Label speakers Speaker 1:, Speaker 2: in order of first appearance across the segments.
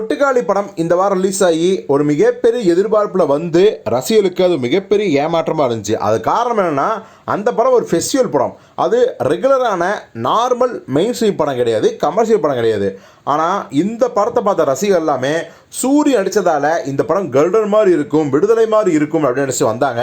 Speaker 1: கொட்டுக்காளி படம் இந்த வாரம் ரிலீஸ் ஆகி ஒரு மிகப்பெரிய எதிர்பார்ப்பில் வந்து ரசிகர்களுக்கு அது மிகப்பெரிய ஏமாற்றமாக இருந்துச்சு. அது காரணம் என்னென்னா அந்த படம் ஒரு ஃபெஸ்டிவல் படம். அது ரெகுலரான நார்மல் மெயின் ஸ்ட்ரீம் படம் கிடையாது கமர்ஷியல் படம் கிடையாது. ஆனால் இந்த படத்தை பார்த்த ரசிகர் எல்லாமே சூரிய நடித்ததால் இந்த படம் கல்டன் மாதிரி இருக்கும் விடுதலை மாதிரி இருக்கும் அப்படின்னு நினச்சி வந்தாங்க.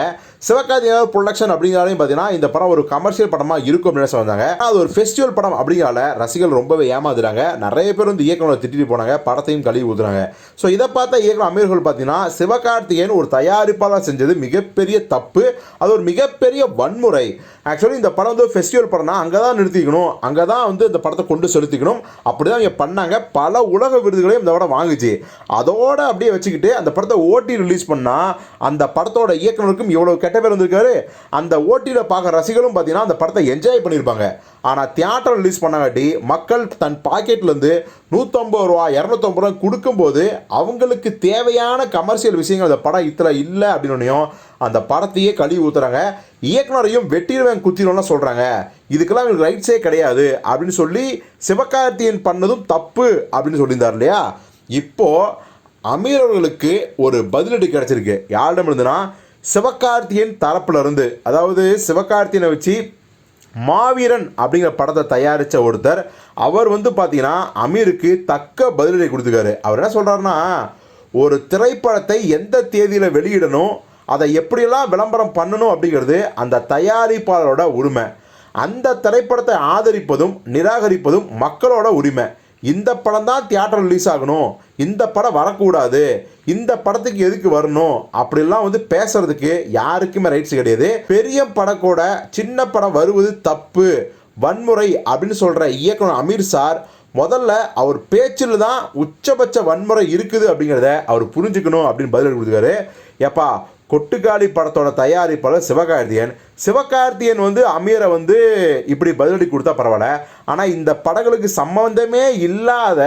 Speaker 1: சிவகார்த்திகேயன் ப்ரொடக்ஷன் அப்படிங்கிறாலையும் பார்த்தீங்கன்னா இந்த படம் ஒரு கமர்ஷியல் படமாக இருக்கும் அப்படின்னு நினச்சி வந்தாங்க. அது ஒரு ஃபெஸ்டிவல் படம் அப்படிங்கிறால ரசிகர்கள் ரொம்பவே ஏமாந்துறாங்க நிறைய பேர் வந்து இயக்குனர் திட்டிட்டு போனாங்க படத்தையும் கழுவி ஊத்துறாங்க ஸோ இதை பார்த்த இயக்குனர் அமீர்கள் பார்த்தீங்கன்னா சிவகார்த்திகேயன் ஒரு தயாரிப்பாளர் செஞ்சது மிகப்பெரிய தப்பு. அது ஒரு மிகப்பெரிய வன்முறை. ஆக்சுவலி இந்த படம் வந்து ஃபெஸ்டிவல் படம்னா அங்கே தான் நிறுத்திக்கணும். அங்கே தான் வந்து இந்த படத்தை கொண்டு செலுத்திக்கணும். அப்படி தான் இங்கே பண்ணாங்க. பல உலக விருதுகளையும் இந்த படம் வாங்குச்சு. அதோட அப்படியே வச்சுக்கிட்டு அந்த படத்தை ஓட்டி ரிலீஸ் பண்ணால் அந்த படத்தோட இயக்குனருக்கும் இவ்வளோ கெட்ட பேர் வந்திருக்காரு. அந்த ஓட்டியில் பார்க்குற ரசிகரும் பார்த்தீங்கன்னா அந்த படத்தை என்ஜாய் பண்ணியிருப்பாங்க. ஆனால் தியேட்டர் ரிலீஸ் பண்ணாட்டி மக்கள் தன் பாக்கெட்லேருந்து நூற்றம்பது ரூபா இரநூத்தம்பது ரூபா கொடுக்கும்போது அவங்களுக்கு தேவையான கமர்ஷியல் விஷயங்கள் அந்த படம் இதில் இல்லை அப்படின்னும் அந்த படத்தையே கழுவி ஊற்றுறாங்க இயக்குனரையும் வெட்டிடுவேன் குத்திடுவோம்லாம் சொல்கிறாங்க இதுக்கெல்லாம் இவங்களுக்கு ரைட்ஸே கிடையாது அப்படின்னு சொல்லி சிவகார்த்தியன் பண்ணதும் தப்பு அப்படின்னு சொல்லியிருந்தார் இல்லையா? இப்போது அமீர் அவர்களுக்கு ஒரு பதிலடி கிடச்சிருக்கு. யாரிடமிருந்துன்னா சிவகார்த்தியன் தரப்பிலிருந்து அதாவது சிவகார்த்தியனை வச்சு மாவீரன் அப்படிங்கிற படத்தை தயாரித்த ஒருத்தர் அவர் வந்து பார்த்தீங்கன்னா அமீருக்கு தக்க பதிலடி கொடுத்துருக்காரு. அவர் என்ன சொல்கிறாருன்னா ஒரு திரைப்படத்தை எந்த தேதியில் வெளியிடணும் அதை எப்படியெல்லாம் விளம்பரம் பண்ணணும் அப்படிங்கிறது அந்த தயாரிப்பாளரோட உரிமை. அந்த திரைப்படத்தை ஆதரிப்பதும் நிராகரிப்பதும் மக்களோட உரிமை. இந்த படம் தான் தியேட்டர் ரிலீஸ் ஆகணும். இந்த படம் வரக்கூடாது. இந்த படத்துக்கு எதுக்கு வரணும்? அப்படிலாம் வந்து பேசுறதுக்கு யாருக்குமே ரைட்ஸ் கிடையாது. பெரிய படம் கூட சின்ன படம் வருவது தப்பு. வன்முறை அப்படின்னு சொல்கிற இயக்குனர் அமீர் சார் முதல்ல அவர் பேச்சில் தான் உச்சபட்ச வன்முறை இருக்குது அப்படிங்கிறத அவர் புரிஞ்சுக்கணும் அப்படின்னு பதில் கொடுத்துருக்காரு. ஏப்பா கொட்டுக்காளி படத்தோட தயாரிப்பாளர் சிவகார்த்தியன் சிவகார்த்தியன் வந்து அமீரை வந்து இப்படி பதிலடி கொடுத்தா பரவாயில்ல. ஆனால் இந்த படங்களுக்கு சம்மந்தமே இல்லாத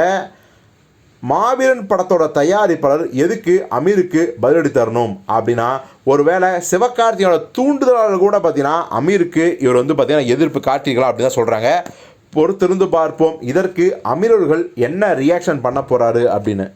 Speaker 1: மாவீரன் படத்தோட தயாரிப்பாளர் எதுக்கு அமீருக்கு பதிலடி தரணும் அப்படின்னா ஒருவேளை சிவகார்த்தியோட தூண்டுதலாளர் கூட பார்த்தீங்கன்னா அமீருக்கு இவர் வந்து பார்த்தீங்கன்னா எதிர்ப்பு காட்டிக்கலாம் அப்படின்னு தான் சொல்கிறாங்க பொறுத்திருந்து பார்ப்போம். இதற்கு அமீரர்கள் என்ன ரியாக்ஷன் பண்ண போகிறாரு அப்படின்னு.